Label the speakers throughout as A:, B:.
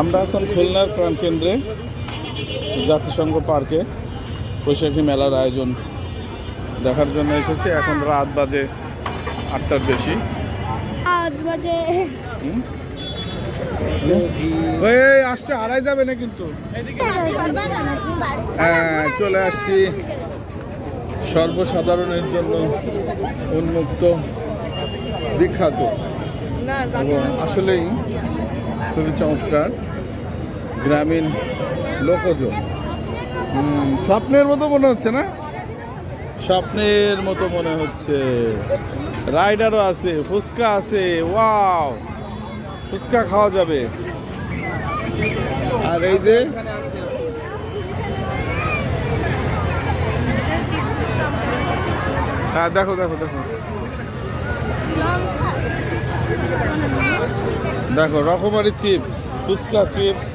A: আমরা এখন খুলনার প্রাণকেন্দ্রে জাতিসংঘ পার্কে বৈশাখী মেলার আয়োজন দেখার জন্য এসেছি। এখন রাত বাজে আটটার বেশি। আসছে আড়াই যাবে না কিন্তু। হ্যাঁ চলে আসছি। সর্বসাধারণের জন্য উন্মুক্ত বিখ্যাত। আসলেই খুবই চমৎকার। গ্রামীণ লোকজ স্বপ্নের মতো মনে হচ্ছে না? স্বপ্নের মতো মনে হচ্ছে। রাইডারও আছে ফুচকা আছে ওয়াও! ফুচকা খাওয়া যাবে। আর এই যে হ্যাঁ দেখো দেখো দেখো। দেখো রকমারি চিপস ফুচকা চিপস।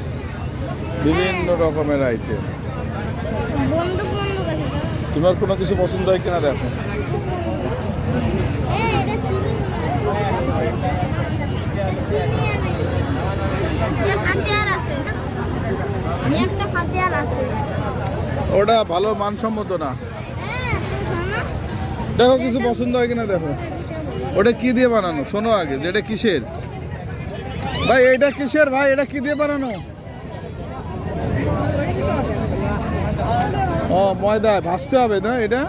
A: বিভিন্ন রকমের আইটেম। তোমার কোনো কিছু পছন্দ হয় কিনা দেখো। ওটা ভালো মানসম্মত না।
B: হ্যাঁ,
A: দেখো কিছু পছন্দ হয় কিনা দেখো। ওটা কি দিয়ে বানানো? শোনো আগে যে এটা কিসের? ভাই এটা কিসের? ভাই এটা কি দিয়ে বানানো? ময়দা, ভাজতে হবে না এটা?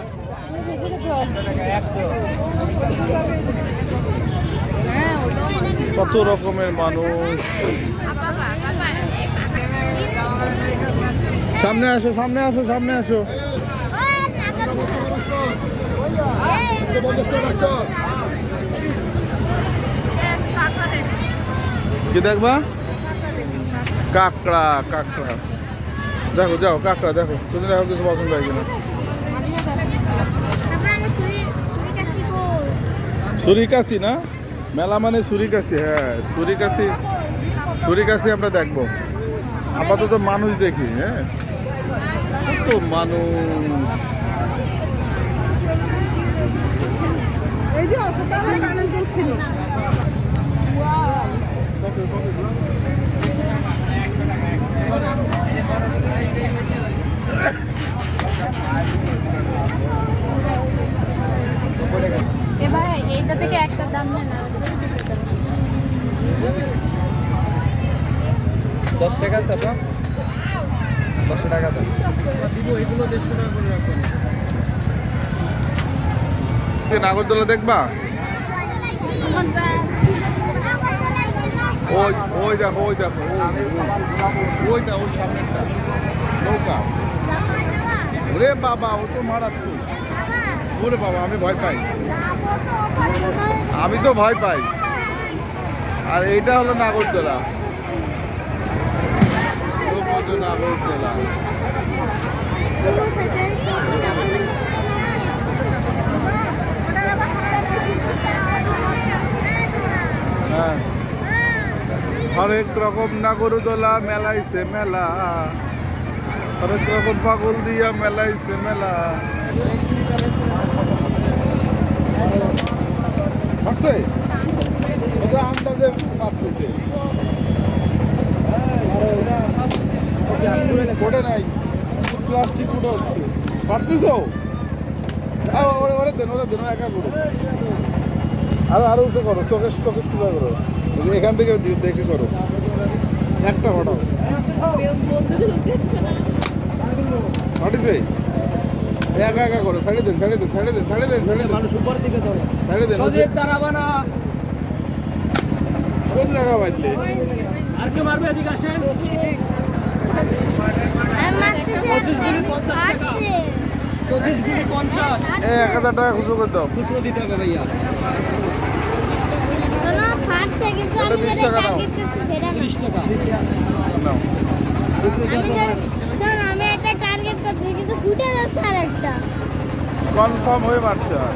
A: কত রকমের মানুষ? সামনে আসো সামনে আসো সামনে আসো। কি দেখবা? কাঁকড়া কাঁকড়া। দেখো যাও কাঁকড়া দেখো। তুমি দেখো কিছু পছন্দ হয় কিনা। সুরিকাছি না? মেলা মানে সুরিকাছি হ্যাঁ সুরিকাছি সুরিকাছি আমরা দেখব। আপাতত মানুষ দেখি হ্যাঁ। কত মানুষ।
C: এই যে কানের দুল ছিল
B: এ ভাই এইটা থেকে একটা দাম নেন আর ওটা থেকে দুটো দাম নেন।
D: দশ টাকা আছে আপনার দশশো টাকা দাম। দিব এগুলো দেড়শো টাকা করে রাখবেন
A: কি নাগরদোলা দেখবা? ওই ওই দেখো ওই দেখো ওই, ওই। ওইটা ওই সামনেরটা। নৌকা। ওরে বাবা ও তো মারাত্মক। ওরে বাবা আমি ভয় পাই। আমি তো ভয় পাই। আর এইটা হলো নাগরদোলা। নাগরদোলা হ্যাঁ। হরেক রকম নাগরদোলা মেলাইছে মেলা। হরেক রকম পাগল দিয়া মেলাইছে মেলা। আন্দাজে পারতেছে কোটে নাই প্লাস্টিক কুটো হচ্ছে পারতেছো? ওরে ওরে দেন ওরে দেন একা করো। আরও আরও উঁচু করো চোখের চোখের সুন্দর করো। এখান থেকে দেখে করো। একটা ফাটাও ফাটিছে একা একা করো ছাড়ে দেন ছাড়ে দেন ছাড়ে দেন ছাড়ে দেন ছাড়ে দেন।
D: মানুষ উপর দিকে ধরো
A: ছাড়ে দেন
D: সজীব দাঁড়াবা না।
A: কোন জায়গা বাজলে
D: আর কেউ মারবে এদিকে আসেন?
A: এক হাজার টাকা খুচরো করে দাও।
D: খুচরো দিতে হবে ভাইয়া।
A: টাকা দাও।
D: তিরিশ টাকা।
B: আমি একটা টার্গেট করছি কিন্তু ফুটে যাচ্ছে আর একটা
A: কনফার্ম হয়ে মারতে হয়।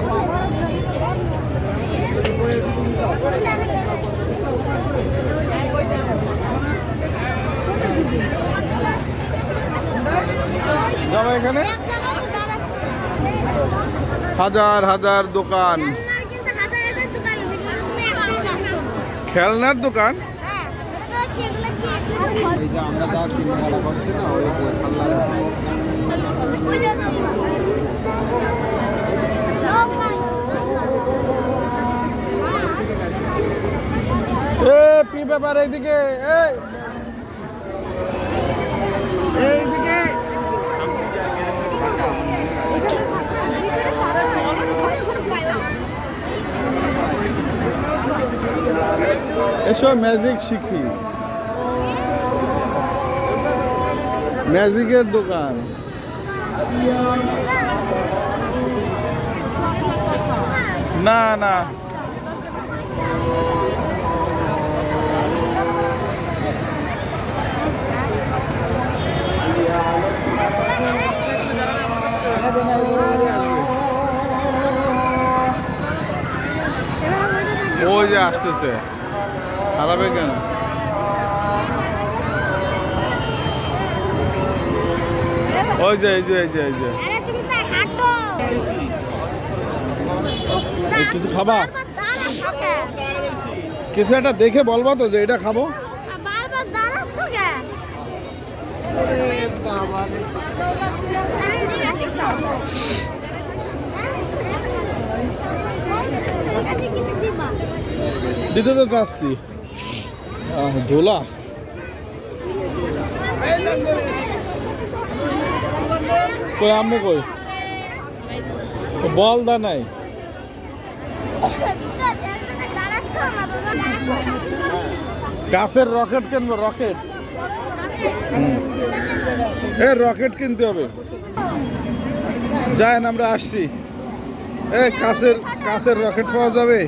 A: এখানে? হাজার হাজার দোকান।
B: খেলনার দোকান?
A: এ পি ব্যাপার এইদিকে? এই ম্যাজিক শিখি ম্যাজিকের দোকান। না না। ওই যে আসতেছে। হারাবে কেন ওই যে এই যে এই যে এই যে। কিছু খাবা? কিছু একটা দেখে বলবা তো যে এটা খাব। দিতে তো চাচ্ছি। ধোলা। কই কই? বল দা নাই। গাছের রকেট কিনবো, রকেট। এ, রকেট কিনতে হবে। যাই আমরা আসছি। এ, কাছের কাছের রকেট পাওয়া যাবে?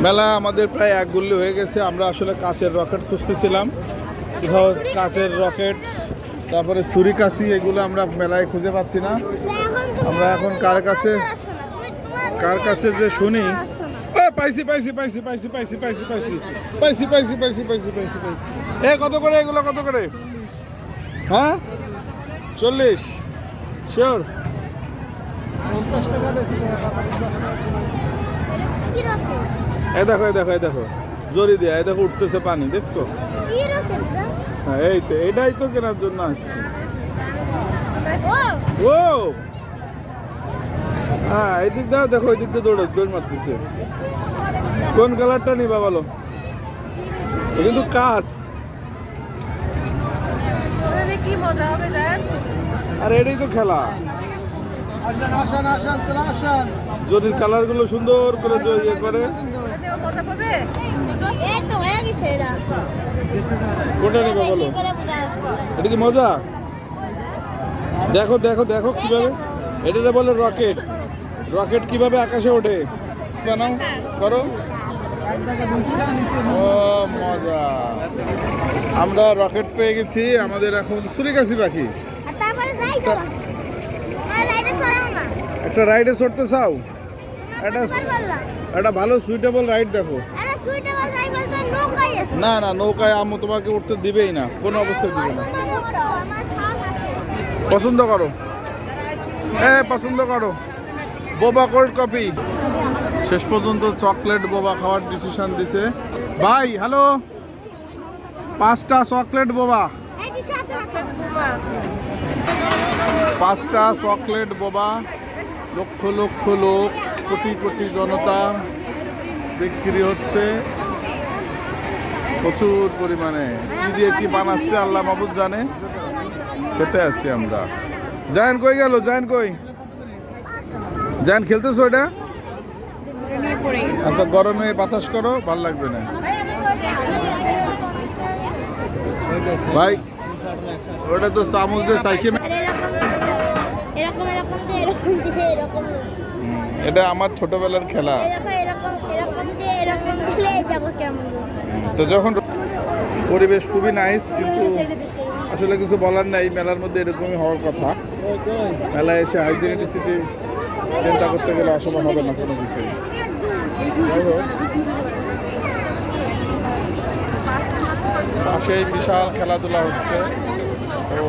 A: মেলা আমাদের প্রায় এক গুল্লি হয়ে গেছে। আমরা আসলে কাচের রকেট খুঁজতেছিলাম। কোথাও কাচের রকেট, তারপরে ছুরিকাছি এগুলো আমরা মেলায় খুঁজে পাচ্ছি না। আমরা এখন কার কাছে- কার কাছে যে শুনি পাইছি পাইছি পাইছি পাইছি পাইছি পাইছি পাইছি। পাইছি পাইছি পাইছি পাইছি পাইছি পাইছি। এ, কত করে এগুলো, কত করে? হ্যাঁ? চল্লিশ। শিওর?
D: পঞ্চাশ টাকা বেশি।
A: এই দেখো এই দেখো এই দেখো। জরি দিয়ে এই দেখো উঠতেছে পানি দেখছ? হ্যাঁ এই তো এটাই তো কেনার জন্য আসছি।
B: ও!
A: হ্যাঁ এই দিক দাও দেখো এই দিক দিয়ে দৌড় দৌড় মারতেছে। কোন কালারটা নিবা বলো? কিন্তু কাজ আর এটাই তো খেলা। জরির কালারগুলো সুন্দর করে ইয়ে করে।
C: মজা পাবে?
B: এই তো হয়ে গেছে এটা
A: কোনটা নিবা বলো? এটা কি মজা? দেখো দেখো দেখো কীভাবে। এটা বলে রকেট। রকেট কীভাবে আকাশে ওঠে? বানাও করো। ও মজা। আমরা রকেট পেয়ে গেছি আমাদের এখন সুরিকাছি পাখি একটা রাইডে চড়তে চাও? একটা একটা ভালো সুইটেবল রাইড দেখো। না না নৌকায় আম্মু তোমাকে উঠতে দিবেই না কোনো অবস্থায় দিবে না। পছন্দ করো এ পছন্দ করো। বোবা কোল্ড কফি শেষ পর্যন্ত চকলেট বোবা খাওয়ার ডিসিশন দিছে। ভাই হ্যালো পাঁচটা চকলেট বোবা পাঁচটা চকলেট বোবা লক্ষ লক্ষ লোক। কোটি কোটি জনতা বিক্রি হচ্ছে। প্রচুর পরিমাণে। কি দিয়ে কি বানাচ্ছে আল্লাহ মাবুদ জানে। খেতে আসছি আমরা। জায়ন কই গেল? জায়ন কই? জায়ন খেলতেছো এটা? আচ্ছা গরমে বাতাস করো, ভালো লাগবে না। ভাই, ওটা তো চামচ দিয়ে সাইকেল
B: এরকম এরকম এরকম এরকম
A: এটা আমার ছোটবেলার খেলা। তো যখন পরিবেশ খুবই নাইস কিন্তু আসলে কিছু বলার নাই মেলার মধ্যে এরকমই হওয়ার কথা। মেলায় এসে হাইজিনিটিসিটি চিন্তা করতে গেলে অসম্ভব হবে না কোনো কিছু পাশেই বিশাল খেলাধুলা হচ্ছে। ও